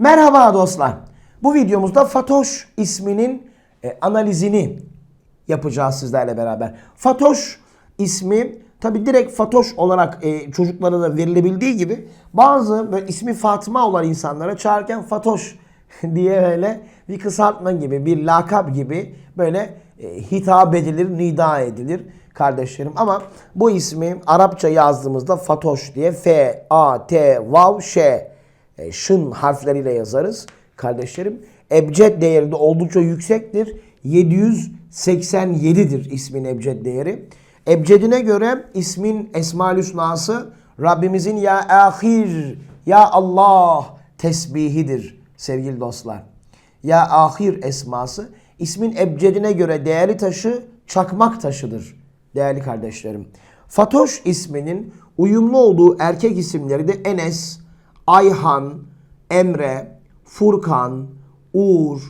Merhaba dostlar. Bu videomuzda Fatoş isminin e, analizini yapacağız sizlerle beraber. Fatoş ismi tabi direkt Fatoş olarak e, çocuklara da verilebildiği gibi bazı böyle ismi Fatma olan insanlara çağırırken Fatoş diye böyle bir kısaltma gibi bir lakap gibi böyle e, hitap edilir, nida edilir kardeşlerim. Ama bu ismi Arapça yazdığımızda Fatoş diye F, A, T, Vav, Ş e, şın harfleriyle yazarız kardeşlerim. Ebced değeri de oldukça yüksektir. 787'dir ismin ebced değeri. Ebcedine göre ismin Esma-ül Hüsna'sı Rabbimizin ya ahir, ya Allah tesbihidir sevgili dostlar. Ya ahir esması ismin ebcedine göre değerli taşı çakmak taşıdır değerli kardeşlerim. Fatoş isminin uyumlu olduğu erkek isimleri de Enes, Ayhan, Emre, Furkan, Uğur,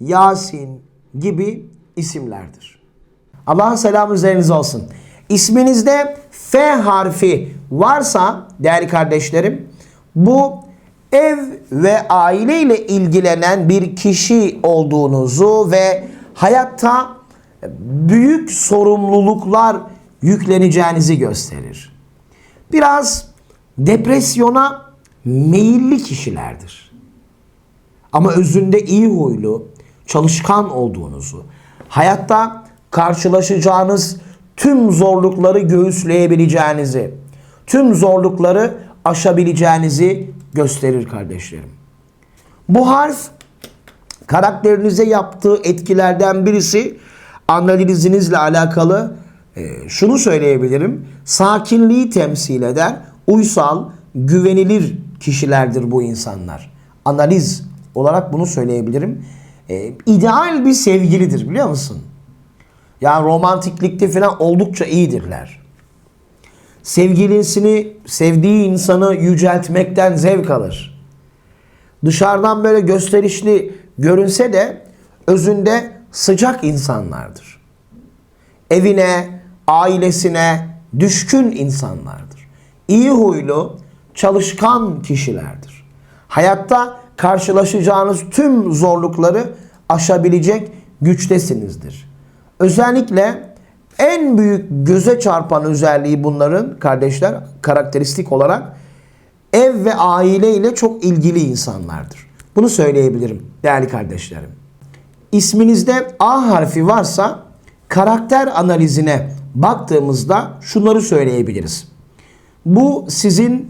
Yasin gibi isimlerdir. Allah'ın selamı üzerinize olsun. İsminizde F harfi varsa değerli kardeşlerim bu ev ve aile ile ilgilenen bir kişi olduğunuzu ve hayatta büyük sorumluluklar yükleneceğinizi gösterir. Biraz depresyona meyilli kişilerdir. Ama özünde iyi huylu, çalışkan olduğunuzu, hayatta karşılaşacağınız tüm zorlukları göğüsleyebileceğinizi, tüm zorlukları aşabileceğinizi gösterir kardeşlerim. Bu harf karakterinize yaptığı etkilerden birisi analizinizle alakalı e, şunu söyleyebilirim. Sakinliği temsil eder. Uysal, güvenilir kişilerdir bu insanlar. Analiz olarak bunu söyleyebilirim. E, ideal bir sevgilidir biliyor musun? Yani romantiklikte falan oldukça iyidirler. Sevgilisini, sevdiği insanı yüceltmekten zevk alır. Dışarıdan böyle gösterişli görünse de özünde sıcak insanlardır. Evine, ailesine düşkün insanlardır. İyi huylu, çalışkan kişilerdir. Hayatta karşılaşacağınız tüm zorlukları aşabilecek güçtesinizdir. Özellikle en büyük göze çarpan özelliği bunların kardeşler karakteristik olarak ev ve aile ile çok ilgili insanlardır. Bunu söyleyebilirim değerli kardeşlerim. İsminizde A harfi varsa karakter analizine baktığımızda şunları söyleyebiliriz. Bu sizin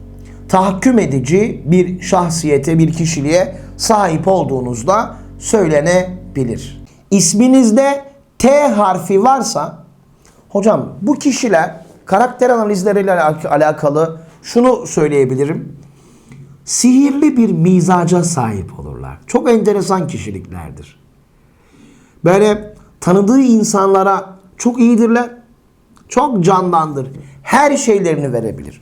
Tahakküm edici bir şahsiyete, bir kişiliğe sahip olduğunuzda söylenebilir. İsminizde T harfi varsa hocam bu kişiler karakter analizleriyle alakalı şunu söyleyebilirim. Sihirli bir mizaca sahip olurlar. Çok enteresan kişiliklerdir. Böyle tanıdığı insanlara çok iyidirler. Çok candandır. Her şeylerini verebilir.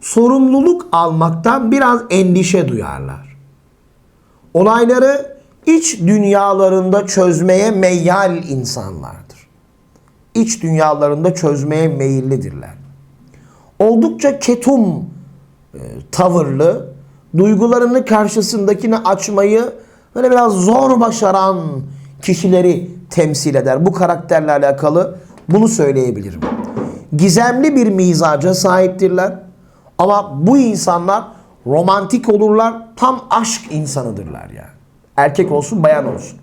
sorumluluk almaktan biraz endişe duyarlar. Olayları iç dünyalarında çözmeye meyyal insanlardır. İç dünyalarında çözmeye meyillidirler. Oldukça ketum e, tavırlı, duygularını karşısındakine açmayı böyle biraz zor başaran kişileri temsil eder. Bu karakterle alakalı bunu söyleyebilirim. Gizemli bir mizaca sahiptirler. Ama bu insanlar romantik olurlar. Tam aşk insanıdırlar yani. Erkek olsun bayan olsun.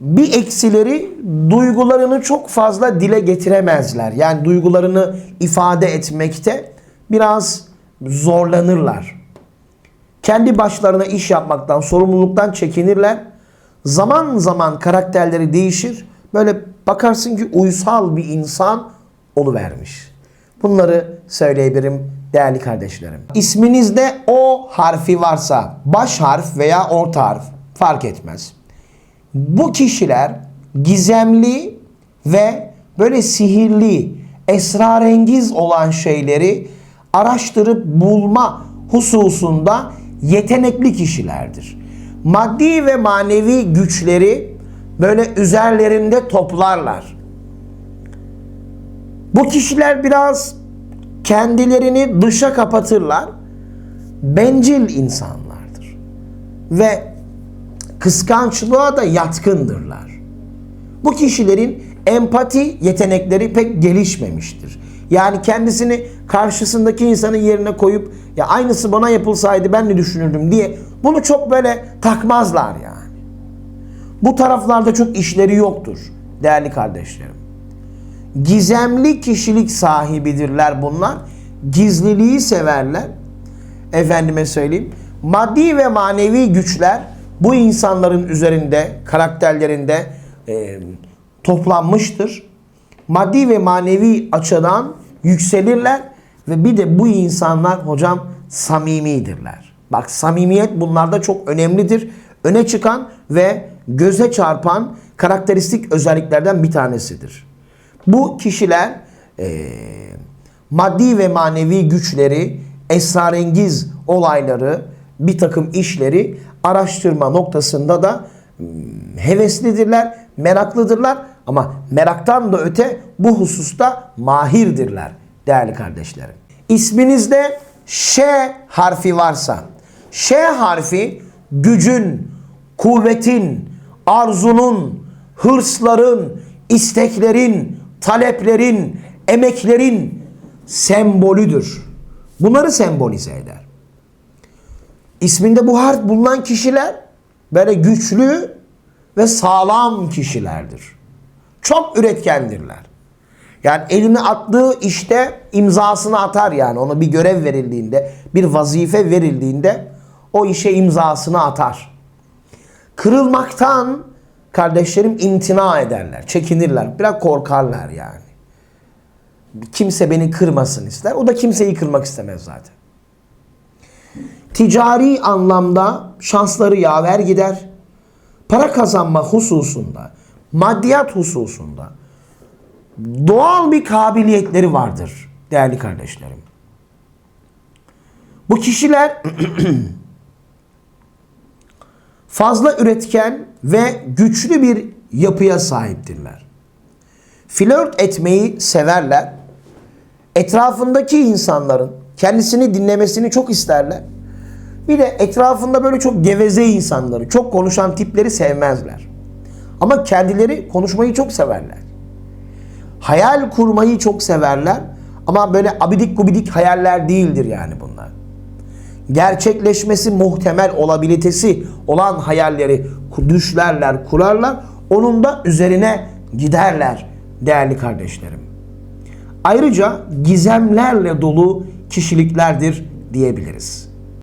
Bir eksileri duygularını çok fazla dile getiremezler. Yani duygularını ifade etmekte biraz zorlanırlar. Kendi başlarına iş yapmaktan, sorumluluktan çekinirler. Zaman zaman karakterleri değişir. Böyle bakarsın ki uysal bir insan oluvermiş. Bunları söyleyebilirim değerli kardeşlerim. İsminizde O harfi varsa baş harf veya orta harf fark etmez. Bu kişiler gizemli ve böyle sihirli, esrarengiz olan şeyleri araştırıp bulma hususunda yetenekli kişilerdir. Maddi ve manevi güçleri böyle üzerlerinde toplarlar. Bu kişiler biraz kendilerini dışa kapatırlar. Bencil insanlardır. Ve kıskançlığa da yatkındırlar. Bu kişilerin empati yetenekleri pek gelişmemiştir. Yani kendisini karşısındaki insanın yerine koyup ya aynısı bana yapılsaydı ben ne düşünürdüm diye bunu çok böyle takmazlar yani. Bu taraflarda çok işleri yoktur değerli kardeşlerim. Gizemli kişilik sahibidirler bunlar. Gizliliği severler. Efendime söyleyeyim. Maddi ve manevi güçler bu insanların üzerinde, karakterlerinde e, toplanmıştır. Maddi ve manevi açıdan yükselirler ve bir de bu insanlar hocam samimidirler. Bak samimiyet bunlarda çok önemlidir. Öne çıkan ve göze çarpan karakteristik özelliklerden bir tanesidir. Bu kişiler e, maddi ve manevi güçleri, esrarengiz olayları, bir takım işleri araştırma noktasında da hmm, heveslidirler, meraklıdırlar ama meraktan da öte bu hususta mahirdirler değerli kardeşlerim. İsminizde Ş harfi varsa, Ş harfi gücün, kuvvetin, arzunun, hırsların, isteklerin, taleplerin, emeklerin sembolüdür. Bunları sembolize eder. İsminde bu harf bulunan kişiler böyle güçlü ve sağlam kişilerdir. Çok üretkendirler. Yani elini attığı işte imzasını atar yani. Ona bir görev verildiğinde, bir vazife verildiğinde o işe imzasını atar. Kırılmaktan kardeşlerim imtina ederler, çekinirler, biraz korkarlar yani. Kimse beni kırmasın ister. O da kimseyi kırmak istemez zaten. Ticari anlamda şansları yaver gider. Para kazanma hususunda, maddiyat hususunda doğal bir kabiliyetleri vardır değerli kardeşlerim. Bu kişiler fazla üretken ve güçlü bir yapıya sahiptirler. Flört etmeyi severler. Etrafındaki insanların kendisini dinlemesini çok isterler. Bir de etrafında böyle çok geveze insanları, çok konuşan tipleri sevmezler. Ama kendileri konuşmayı çok severler. Hayal kurmayı çok severler. Ama böyle abidik gubidik hayaller değildir yani bunlar. Gerçekleşmesi muhtemel olabilitesi olan hayalleri düşlerler, kurarlar. Onun da üzerine giderler değerli kardeşlerim. Ayrıca gizemlerle dolu kişiliklerdir diyebiliriz.